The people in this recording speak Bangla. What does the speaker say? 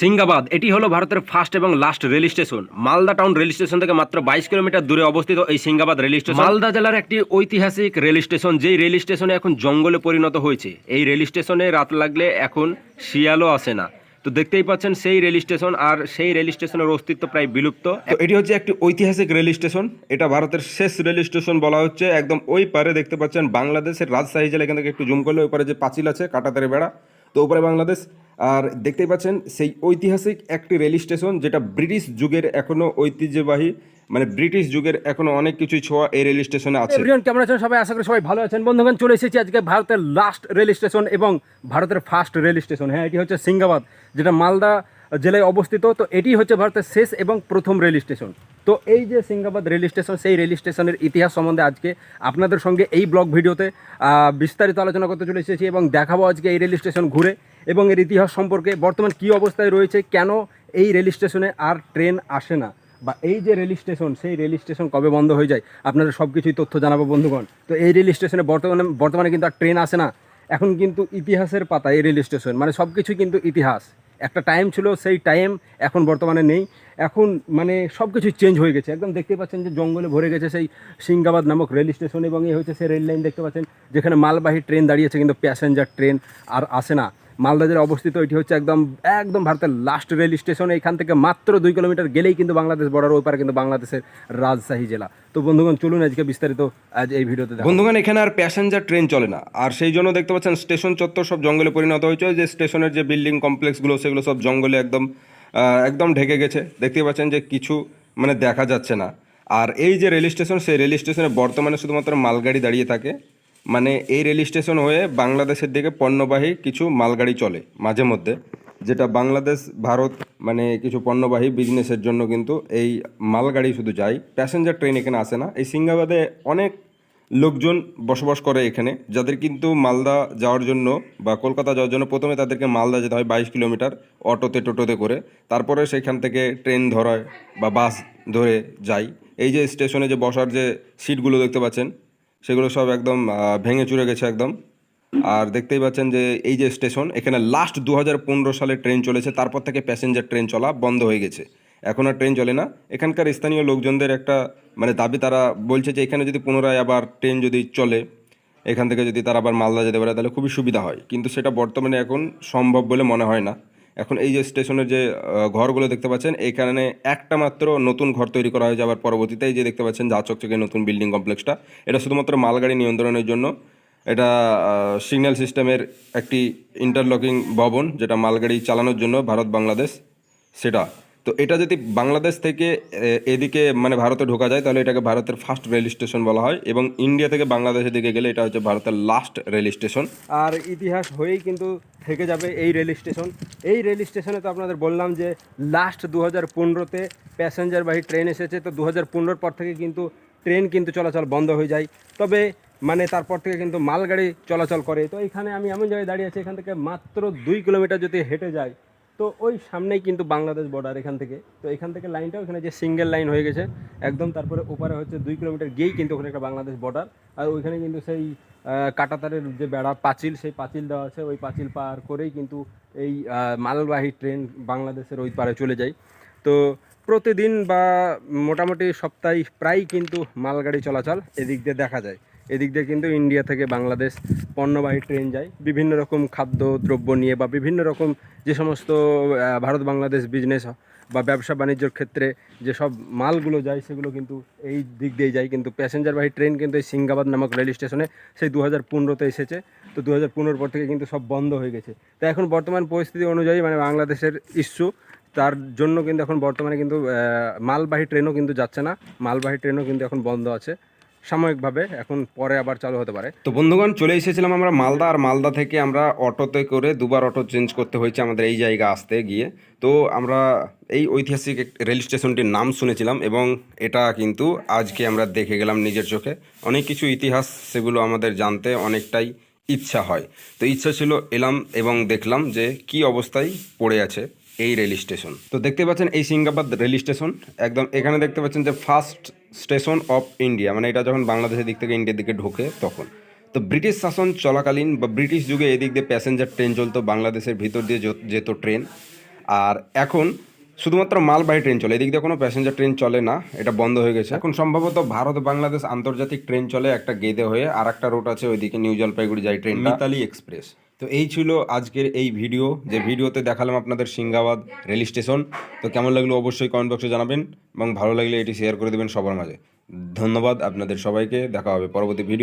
সিঙ্গাবাদ এটি হলো ভারতের ফার্স্ট এবং last rail station. Malda town rail station থেকে মাত্র বাইশ কিলোমিটার দূরে অবস্থিত এই সিঙ্গাবাদ রেল স্টেশন। মালদা জেলার একটি ঐতিহাসিক রেল স্টেশন যেই রেল স্টেশনে এখন জঙ্গলে পরিণত হয়েছে। এই রেল স্টেশনে রাত লাগলে এখন শিয়ালও আসে না। তো দেখতেই পাচ্ছেন সেই রেল স্টেশন আর সেই রেল স্টেশনের অস্তিত্ব প্রায় বিলুপ্ত। তো এটি হচ্ছে একটি ঐতিহাসিক রেল স্টেশন। এটা ভারতের শেষ রেল স্টেশন বলা হচ্ছে। একদম ওই পারে দেখতে পাচ্ছেন বাংলাদেশের রাজশাহী জেলা এখান থেকে একটু জুম করলে ওই পারে যে পাঁচিল আছে কাটাতারে বেড়া। তো ওপরে বাংলাদেশ। আর দেখতেই পাচ্ছেন, সেই ঐতিহাসিক একটি রেল স্টেশন যেটা ব্রিটিশ যুগের এখনও ঐতিহ্যবাহী মানে ব্রিটিশ যুগের এখনও অনেক কিছু ছোঁয়া এই রেল স্টেশনে আছে। কেমন আছেন সবাই? আশা করি সবাই ভালো আছেন। বন্ধুগণ, চলে এসেছি আজকে ভারতের লাস্ট রেল স্টেশন এবং ভারতের ফার্স্ট রেল স্টেশন। হ্যাঁ এটি হচ্ছে সিঙ্গাবাদ, যেটা মালদা জেলায় অবস্থিত। তো এটি হচ্ছে ভারতের শেষ এবং প্রথম রেল স্টেশন। তো এই যে সিঙ্গাবাদ রেল স্টেশন, সেই রেল স্টেশনের ইতিহাস সম্বন্ধে আজকে আপনাদের সঙ্গে এই ব্লগ ভিডিওতে বিস্তারিত আলোচনা করতে চলে এসেছি এবং দেখাবো আজকে এই রেল স্টেশন ঘুরে। এবং এর ইতিহাস সম্পর্কে বর্তমান কী অবস্থায় রয়েছে, কেন এই রেল স্টেশনে আর ট্রেন আসে না? বা এই যে রেল স্টেশন, সেই রেল স্টেশন কবে বন্ধ হয়ে যায়? আপনারা সব কিছুই তথ্য জানাব, বন্ধুগণ। তো এই রেল স্টেশনে বর্তমানে বর্তমানে কিন্তু আর ট্রেন আসে না। এখন কিন্তু ইতিহাসের পাতা এই রেল স্টেশন। মানে সব কিছুই কিন্তু ইতিহাস। একটা টাইম ছিল, সেই টাইম এখন বর্তমানে নেই। এখন মানে সব কিছু চেঞ্জ হয়ে গেছে। একদম দেখতে পাচ্ছেন যে জঙ্গলে ভরে গেছে সেই সিঙ্গাবাদ নামক রেল স্টেশন এবং এই হচ্ছে সেই রেল লাইন দেখতে পাচ্ছেন, যেখানে মালবাহী ট্রেন দাঁড়িয়েছে, কিন্তু প্যাসেঞ্জার ট্রেন আর আসে না। মালদা অবস্থিত, এটি হচ্ছে একদম একদম ভারতের লাস্ট রেল স্টেশন এখান থেকে মাত্র দুই কিলোমিটার গেলেই কিন্তু বাংলাদেশ বর্ডার ওই পারে কিন্তু বাংলাদেশের রাজশাহী জেলা। তো বন্ধুগণ, চলুন আজকে বিস্তারিত আজ এই ভিডিওতে বন্ধুগণ, এখানে আর প্যাসেঞ্জার ট্রেন চলে না। আর সেই জন্য দেখতে পাচ্ছেন স্টেশন চত্বর সব জঙ্গলে পরিণত হয়েছে। যে স্টেশনের যে বিল্ডিং কমপ্লেক্সগুলো সেগুলো সব জঙ্গলে একদম একদম ঢেকে গেছে। দেখতে পাচ্ছেন যে কিছু মানে দেখা যাচ্ছে না। আর এই যে রেল স্টেশন সেই রেল স্টেশনে বর্তমানে শুধুমাত্র মালগাড়ি দাঁড়িয়ে থাকে। মানে এই রেল স্টেশন হয়ে বাংলাদেশের দিকে পণ্যবাহী কিছু মালগাড়ি চলে মাঝে মধ্যে, যেটা বাংলাদেশ, ভারত মানে কিছু পণ্যবাহী বিজনেসের জন্য কিন্তু এই মালগাড়ি শুধু যায়। প্যাসেঞ্জার ট্রেন এখানে আসে না। এই সিঙ্গাবাদে অনেক লোকজন বসবাস করে এখানে, যাদের কিন্তু মালদা যাওয়ার জন্য বা কলকাতা যাওয়ার জন্য প্রথমে তাদেরকে মালদা যেতে হয় বাইশ কিলোমিটার অটোতে, টোটোতে করে। তারপরে সেখান থেকে ট্রেন ধরায় বা বাস ধরে যায়। এই যে স্টেশনে যে বসার যে সিটগুলো দেখতে পাচ্ছেন সেগুলো সব একদম ভেঙে চুরে গেছে একদম। আর দেখতেই পাচ্ছেন যে এই যে স্টেশন, এখানে লাস্ট দু হাজার পনেরো সালে ট্রেন চলেছে, তারপর থেকে প্যাসেঞ্জার ট্রেন চলা বন্ধ হয়ে গেছে। এখন আর ট্রেন চলে না। এখানকার স্থানীয় লোকজনদের একটা মানে দাবি তারা বলছে যে এখানে যদি পুনরায় আবার ট্রেন যদি চলে, এখান থেকে যদি তারা আবার মালদা যেতে পারে, তাহলে খুবই সুবিধা হয়। কিন্তু সেটা বর্তমানে এখন সম্ভব বলে মনে হয় না। এখন এই যে স্টেশনের যে ঘরগুলো দেখতে পাচ্ছেন এখানে একটা মাত্র নতুন ঘর তৈরি করা হয়েছে আবার পরবর্তীতে এই যে দেখতে পাচ্ছেন যা চকচকে নতুন বিল্ডিং কমপ্লেক্সটা এটা শুধুমাত্র মালগাড়ি নিয়ন্ত্রণের জন্য। এটা সিগন্যাল সিস্টেমের একটি ইন্টারলকিং ভবন, যেটা মালগাড়ি চালানোর জন্য ভারত বাংলাদেশ সেটা। তো এটা যদি বাংলাদেশ থেকে এদিকে মানে ভারতে ঢোকা যায়, তাহলে এটাকে ভারতের ফার্স্ট রেল স্টেশন বলা হয় এবং ইন্ডিয়া থেকে বাংলাদেশের দিকে গেলে এটা হচ্ছে ভারতের লাস্ট রেল স্টেশন আর ইতিহাস হয়েই কিন্তু থেকে যাবে এই রেল স্টেশন এই রেল স্টেশনে তো আপনাদের বললাম যে লাস্ট দু হাজার পনেরোতে প্যাসেঞ্জারবাহী ট্রেন এসেছে, তো দু হাজার পনেরোর পর থেকে কিন্তু ট্রেন কিন্তু চলাচল বন্ধ হয়ে যায়। তবে মানে তারপর থেকে কিন্তু মালগাড়ি চলাচল করে। তো এখানে আমি এমন জায়গায় দাঁড়িয়ে আছি, এখান থেকে মাত্র দুই কিলোমিটার যদি হেঁটে যাই তো ওই সামনেই কিন্তু বাংলাদেশ বর্ডার এখান থেকে। তো এখান থেকে লাইনটাও এখানে যে সিঙ্গেল লাইন হয়ে গেছে, একদম তারপরে ওপারে হচ্ছে দুই কিলোমিটার গিয়েই কিন্তু ওখানে একটা বাংলাদেশ বর্ডার আর ওইখানে কিন্তু সেই কাটাতারের যে বেড়া পাঁচিল, সেই পাঁচিল দেওয়া আছে। ওই পাঁচিল পার করেই কিন্তু এই মালবাহী ট্রেন বাংলাদেশের ওই পারে চলে যায়। তো প্রতিদিন বা মোটামুটি সপ্তাহে প্রায় কিন্তু মালগাড়ি চলাচল এদিক দিয়ে দেখা যায়। এদিক দিয়ে কিন্তু ইন্ডিয়া থেকে বাংলাদেশ পণ্যবাহী ট্রেন যায়। বিভিন্ন রকম খাদ্য, দ্রব্য নিয়ে বা বিভিন্ন রকম যে সমস্ত ভারত বাংলাদেশ বিজনেস বা ব্যবসা বাণিজ্যর ক্ষেত্রে যে সব মালগুলো যায়, সেগুলো কিন্তু এই দিক দিয়ে যায়। কিন্তু প্যাসেঞ্জারবাহী ট্রেন কিন্তু এই সিঙ্গাবাদ নামক রেল স্টেশনে সেই দু হাজার পনেরোতে এসেছে। তো দু হাজার পনেরোর পর থেকে কিন্তু সব বন্ধ হয়ে গেছে। তো এখন বর্তমান পরিস্থিতি অনুযায়ী মানে বাংলাদেশের ইস্যু তার জন্য কিন্তু এখন বর্তমানে কিন্তু মালবাহী ট্রেনও কিন্তু যাচ্ছে না। মালবাহী ট্রেনও কিন্তু এখন বন্ধ আছে। সাময়িকভাবে, এখন পরে আবার চালু হতে পারে। তো বন্ধুগণ, চলে এসেছিলাম আমরা মালদা, আর মালদা থেকে আমরা অটোতে করে দুবার অটো চেঞ্জ করতে হয়েছে আমাদের এই জায়গা আসতে গিয়ে। তো আমরা এই ঐতিহাসিক রেল স্টেশনটির নাম শুনেছিলাম এবং এটা কিন্তু আজকে আমরা দেখে গেলাম নিজের চোখে। অনেক কিছু ইতিহাস, সেগুলো আমাদের জানতে অনেকটাই ইচ্ছা হয়। তো ইচ্ছা ছিল এলাম এবং দেখলাম যে কি অবস্থায় পড়ে আছে এই রেল স্টেশন। তো দেখতে পাচ্ছেন এই সিঙ্গাবাদ রেল স্টেশন, একদম এখানে দেখতে পাচ্ছেন যে ফার্স্ট স্টেশন অফ ইন্ডিয়া মানে এটা যখন বাংলাদেশের দিক থেকে ইন্ডিয়ার দিকে ঢোকে তখন। তো ব্রিটিশ শাসন চলাকালীন বা ব্রিটিশ যুগে এদিক দিয়ে প্যাসেঞ্জার ট্রেন চলতো, বাংলাদেশের ভিতর দিয়ে যেত ট্রেন আর এখন শুধুমাত্র মালবাহী ট্রেন চলে, এদিক দিয়ে কোনো প্যাসেঞ্জার ট্রেন চলে না, এটা বন্ধ হয়ে গেছে। এখন সম্ভবত ভারত, বাংলাদেশ আন্তর্জাতিক ট্রেন চলে একটা গেদে হয়ে আর একটা রুট আছে ওইদিকে নিউ জলপাইগুড়ি যায় ট্রেন মিতালি এক্সপ্রেস। তো এই ছিল আজকের এই ভিডিও। যে ভিডিওতে দেখালাম আপনাদের সিঙ্গাবাদ রেল স্টেশন। তো কেমন লাগল অবশ্যই কমেন্ট বক্সে জানাবেন এবং ভালো লাগলে এটি শেয়ার করে দেবেন সবার মাঝে। ধন্যবাদ আপনাদের সবাইকে। দেখা হবে পরবর্তী ভিডিও